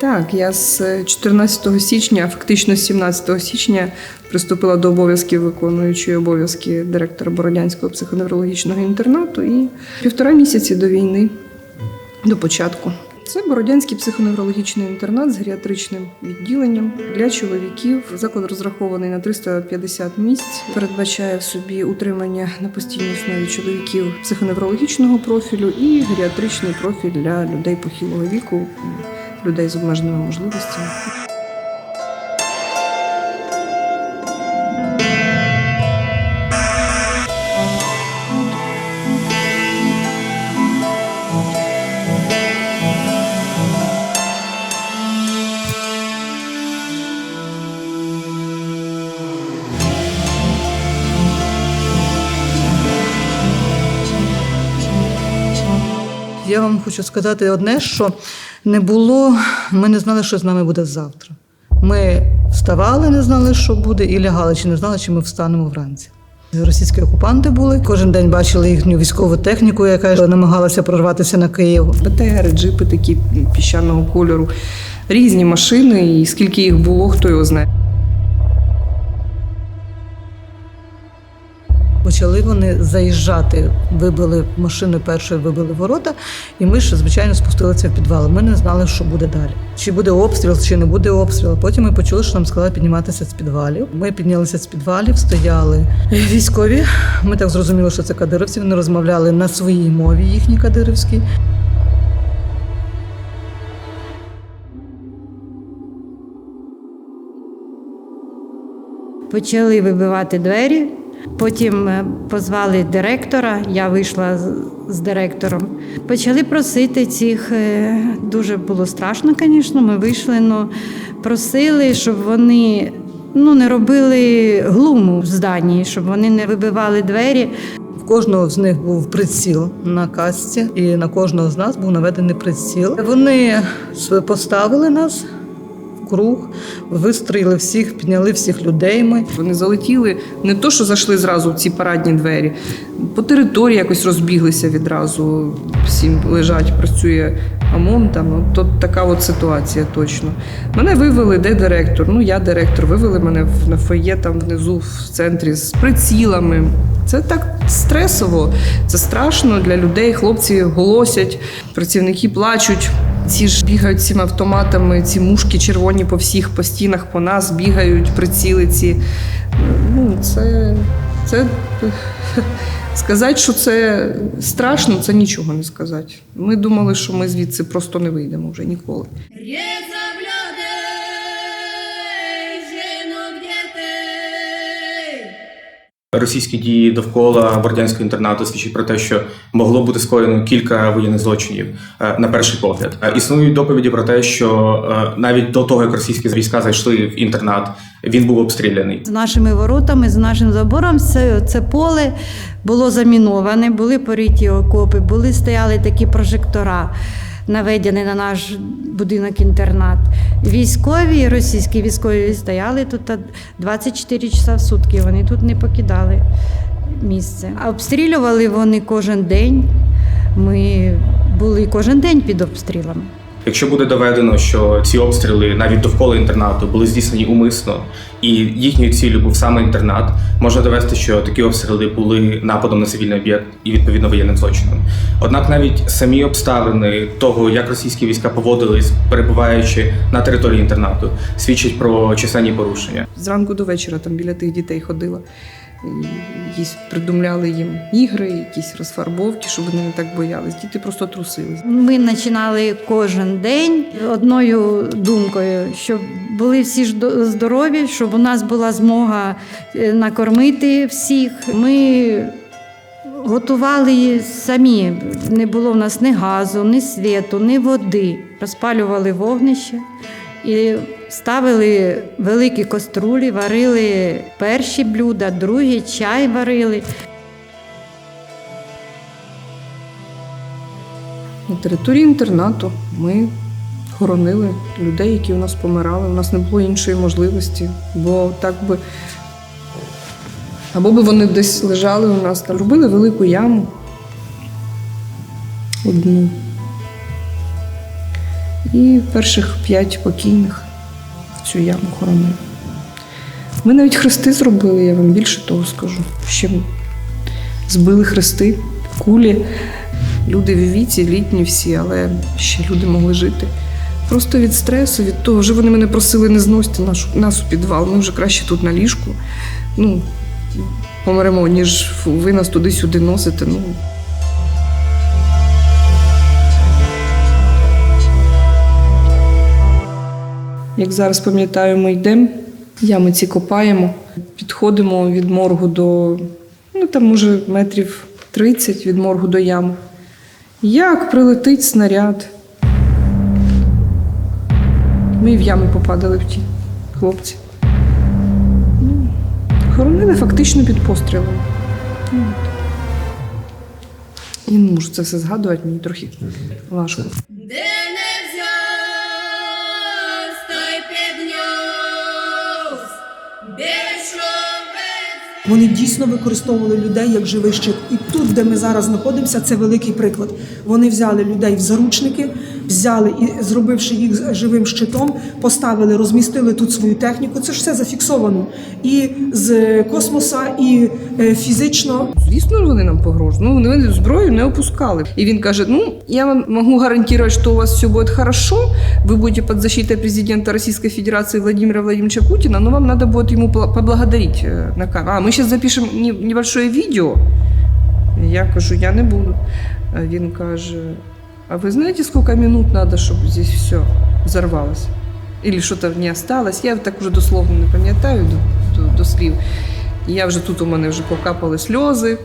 Так, я з 14 січня, фактично з 17 січня, приступила до обов'язків виконуючої обов'язки директора Бородянського психоневрологічного інтернату і півтора місяці до війни, до початку. Це Бородянський психоневрологічний інтернат з геріатричним відділенням для чоловіків. Заклад розрахований на 350 місць. Передбачає в собі утримання на постійній основі чоловіків психоневрологічного профілю і геріатричний профіль для людей похилого віку, людей з обмеженими можливостями. Я вам хочу сказати одне, що не було, ми не знали, що з нами буде завтра. Ми вставали, не знали, що буде, і лягали, чи не знали, чи ми встанемо вранці. Російські окупанти були. Кожен день бачили їхню військову техніку, яка намагалася прорватися на Київ. БТРи, джипи такі піщаного кольору, різні машини, і скільки їх було, хто його знає. Почали вони заїжджати, вибили машини першої, вибили ворота, і ми ж, звичайно, спустилися в підвал. Ми не знали, що буде далі. Чи буде обстріл, чи не буде обстрілу. Потім ми почули, що нам сказали підніматися з підвалів. Ми піднялися з підвалів, стояли військові. Ми так зрозуміли, що це кадировці. Вони розмовляли на своїй мові, їхній кадировській. Почали вибивати двері. Потім е, позвали директора, я вийшла з- директором. Почали просити цих, е, дуже було страшно, звісно, ми вийшли, але просили, щоб вони ну, не робили глуму в зданні, щоб вони не вибивали двері. В кожного з них був приціл на касці, і на кожного з нас був наведений приціл. Вони поставили нас круг, вистроїли всіх, підняли всіх людей. Ми Вони залетіли не то, що зайшли зразу в ці парадні двері, по території якось розбіглися відразу. Всім лежать, працює ОМОН. Там ну, то така от ситуація точно. Мене вивели, де директор? Ну я директор. Вивели мене в- на фоє там внизу в центрі з прицілами. Це так стресово, це страшно для людей. Хлопці голосять, працівники плачуть. Ці ж бігають цими автоматами, ці мушки червоні по всіх по стінах, по нас бігають, приціли ці. Ну, це, це сказати, що це страшно, це нічого не сказати. Ми думали, що ми звідси просто не вийдемо вже ніколи. Російські дії довкола бордянського інтернату свідчать про те, що могло бути скоєно кілька воєнних злочинів е, на перший погляд. Е, Існують доповіді про те, що е, навіть до того, як російські війська зайшли в інтернат, він був обстріляний. З нашими воротами, з нашим забором, це, це поле було заміноване, були пориті окопи, були стояли такі прожектора, наведені на наш будинок-інтернат. Військові, російські військові стояли тут 24 часа в сутки. Вони тут не покидали місце. А обстрілювали вони кожен день. Ми були кожен день під обстрілами. Якщо буде доведено, що ці обстріли навіть довкола інтернату були здійснені умисно, і їхньою ціллю був саме інтернат, можна довести, що такі обстріли були нападом на цивільний об'єкт і відповідно воєнним злочином. Однак навіть самі обставини того, як російські війська поводились, перебуваючи на території інтернату, свідчать про численні порушення. Зранку до вечора там біля тих дітей ходила. Якісь придумляли їм ігри, якісь розфарбовки, щоб вони не так боялись. Діти просто трусились. Ми починали кожен день одною думкою, щоб були всі здорові, щоб у нас була змога е, накормити всіх. Ми готували самі. Не було в нас ні газу, ні світу, ні води. Розпалювали вогнище і ставили великі каструлі, варили перші блюда, другі чай варили. На території інтернату ми хоронили людей, які у нас помирали. У нас не було іншої можливості, бо так би. Або би вони десь лежали у нас там. Робили велику яму. Одну. І перших п'ять покійних цю яму хоронили. Ми навіть хрести зробили, я вам більше того скажу. Ще збили хрести, кулі. Люди в віці, літні всі, але ще люди могли жити. Просто від стресу, від того, вже вони мене просили не зносити нашу, нас у підвал. Ми вже краще тут на ліжку. Ну, помремо, ніж ви нас туди-сюди носите. Ну, Як зараз пам'ятаю, ми йдемо, ями ці копаємо, підходимо від моргу до, ну там може метрів 30 від моргу до ями. Як прилетить снаряд? Ми в ями попадали в ті хлопці. Ну, Хоронили фактично під пострілом. Ну, от. Я не можу це все згадувати, мені трохи важко. Де Вони дійсно використовували людей як живий щит. І тут, де ми зараз знаходимося, це великий приклад. Вони взяли людей в заручники, взяли і зробивши їх живим щитом, поставили, розмістили тут свою техніку. Це ж все зафіксовано і з космоса, і е, фізично. Звісно, вони нам погрожують. Ну, вони зброю не опускали. І він каже: Ну, я вам можу гарантувати, що у вас все буде хорошо. Ви будете під защитой президента Російської Федерації Владимира Владимировича Путина, но вам будет ему пла- поблагодарить э, на камеру. А, ми зараз запишемо не- небольшое відео. Я кажу, я не буду. Він каже: А ви знаєте, скільки минут надо, щоб здесь все взорвалось? Или что-то не осталось. Я так вже дословно не пам'ятаю до, до, до слів. Я вже тут у мене вже покапали сльози.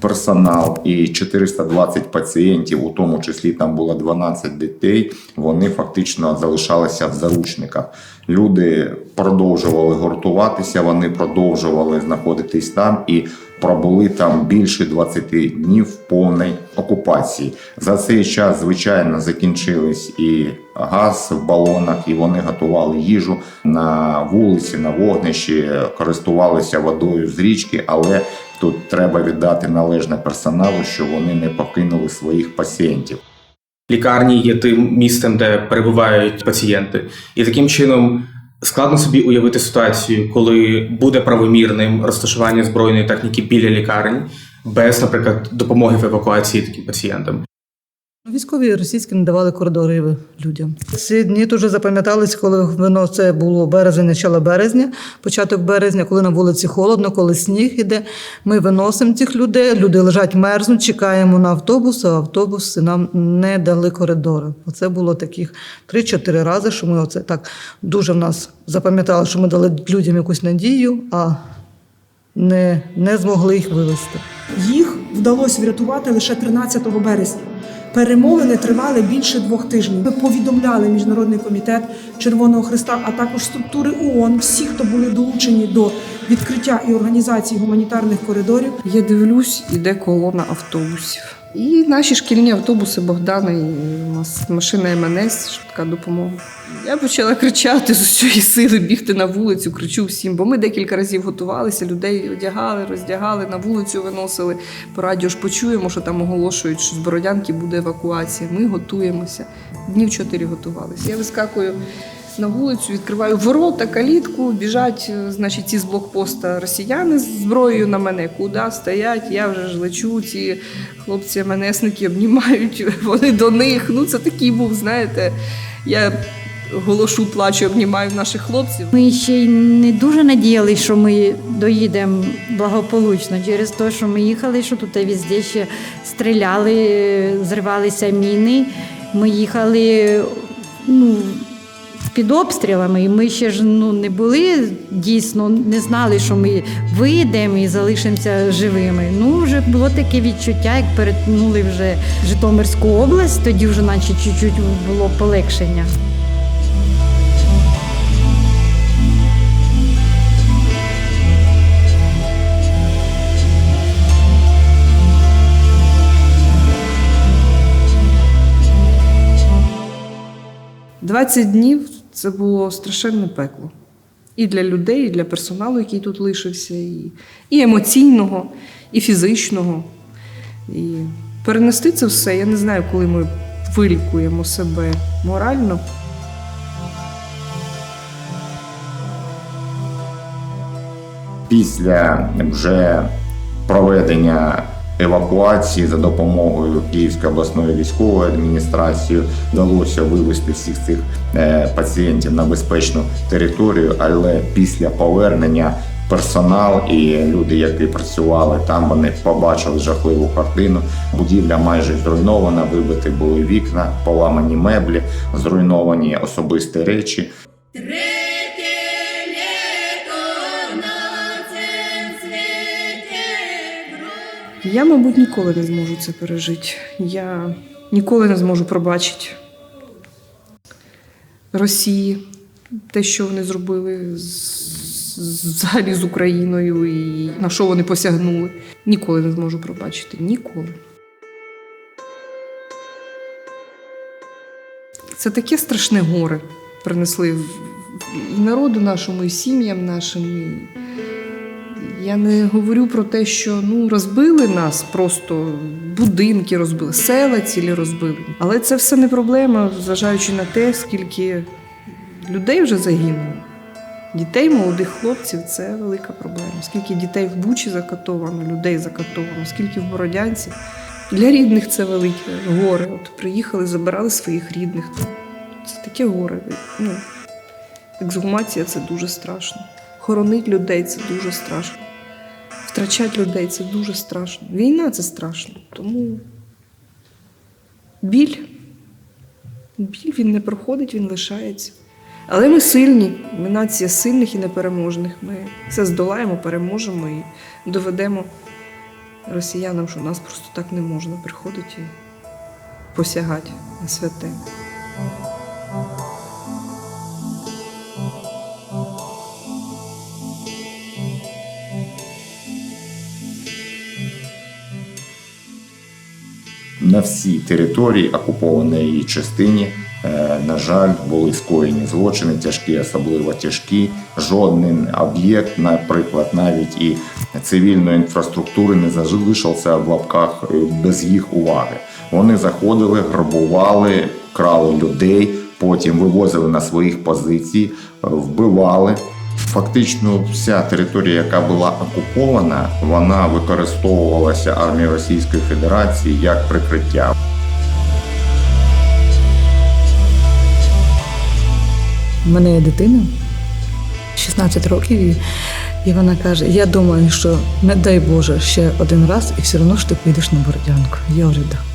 персонал і 420 пацієнтів, у тому числі там було 12 дітей, вони фактично залишалися в заручниках. Люди продовжували гуртуватися, вони продовжували знаходитись там і пробули там більше 20 днів в повній окупації. За цей час, звичайно, закінчились і газ в балонах, і вони готували їжу на вулиці, на вогнищі, користувалися водою з річки, але Тут треба віддати належне персоналу, що вони не покинули своїх пацієнтів. Лікарні є тим місцем, де перебувають пацієнти. І таким чином складно собі уявити ситуацію, коли буде правомірним розташування збройної техніки біля лікарень, без, наприклад, допомоги в евакуації таким пацієнтам. Військові російські не давали коридори людям. Ці дні дуже запам'ятались, коли вино це було березень, начало березня, початок березня, коли на вулиці холодно, коли сніг іде. Ми виносимо цих людей, люди лежать, мерзнуть, чекаємо на автобус, а автобуси нам не дали коридори. Оце було таких 3-4 рази, що ми оце так дуже в нас запам'ятали, що ми дали людям якусь надію, а не, не змогли їх вивезти. Їх вдалося врятувати лише 13 березня. Перемовини тривали більше двох тижнів. Ми повідомляли Міжнародний комітет Червоного Христа, а також структури ООН, всі, хто були долучені до відкриття і організації гуманітарних коридорів. Я дивлюсь, іде колона автобусів. І наші шкільні автобуси Богдана, і машина МНС, швидка допомога. Я почала кричати з усієї сили, бігти на вулицю, кричу всім, бо ми декілька разів готувалися, людей одягали, роздягали, на вулицю виносили. По радіо ж почуємо, що там оголошують, що з Бородянки буде евакуація. Ми готуємося. Днів чотири готувалися. Я вискакую на вулицю, відкриваю ворота, калітку, біжать, е, значить, ці з блокпоста росіяни з зброєю на мене. Куди стоять? Я вже ж лечу. Ці хлопці МНСники обнімають, вони до них. Ну, це такий був, знаєте. Я голошу, плачу, обнімаю наших хлопців. Ми ще й не дуже надіялися, що ми доїдемо благополучно через те, що ми їхали, що тут везде ще стріляли, зривалися міни. Ми їхали ну, під обстрілами, і ми ще ж ну, не були дійсно, не знали, що ми вийдемо і залишимося живими. Ну, вже було таке відчуття, як перетнули вже Житомирську область, тоді вже наче чуть-чуть було полегшення. – 20 днів це було страшенне пекло. І для людей, і для персоналу, який тут лишився, і, і емоційного, і фізичного. І перенести це все, я не знаю, коли ми вилікуємо себе морально. Після вже проведення евакуації за допомогою Київської обласної військової адміністрації вдалося вивести всіх цих е, пацієнтів на безпечну територію, але після повернення персонал і люди, які працювали там, вони побачили жахливу картину. Будівля майже зруйнована, вибиті були вікна, поламані меблі, зруйновані особисті речі. Я, мабуть, ніколи не зможу це пережити. Я ніколи не зможу пробачити Росії те, що вони зробили взагалі з Україною і на що вони посягнули. Ніколи не зможу пробачити. Ніколи. Це таке страшне горе принесли народу нашому, і сім'ям нашим. І... Я не говорю про те, що ну розбили нас, просто будинки розбили, села цілі розбили. Але це все не проблема, зважаючи на те, скільки людей вже загинуло. Дітей, молодих хлопців це велика проблема. Скільки дітей в Бучі закатовано, людей закатовано, скільки в Бородянці. Для рідних це велике горе. От приїхали, забирали своїх рідних. Це таке горе. Ну, ексгумація це дуже страшно. Хоронить людей це дуже страшно. Втрачати людей це дуже страшно. Війна це страшно. Тому біль. Біль він не проходить, він лишається. Але ми сильні, ми нація сильних і непереможних. Ми все здолаємо, переможемо і доведемо росіянам, що нас просто так не можна приходити і посягати на святе. На всій території окупованої частині, е, на жаль, були скоєні злочини, тяжкі, особливо тяжкі. Жоден об'єкт, наприклад, навіть і цивільної інфраструктури не залишився в лапках е, без їх уваги. Вони заходили, грабували, крали людей, потім вивозили на своїх позицій, е, вбивали. Фактично, вся територія, яка була окупована, вона використовувалася армією Російської Федерації як прикриття. У мене є дитина 16 років, і, і вона каже: Я думаю, що не дай Боже ще один раз, і все одно ж ти поїдеш на Бородянку. Я говорю, да.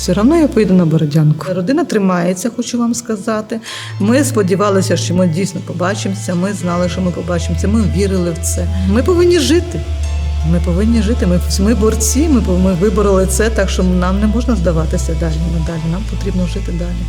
Все одно я поїду на Бородянку. Родина тримається, хочу вам сказати. Ми сподівалися, що ми дійсно побачимося. Ми знали, що ми побачимося. Ми вірили в це. Ми повинні жити. Ми повинні жити. Ми, ми борці, ми, ми вибороли це, так що нам не можна здаватися далі. Ми далі. Нам потрібно жити далі.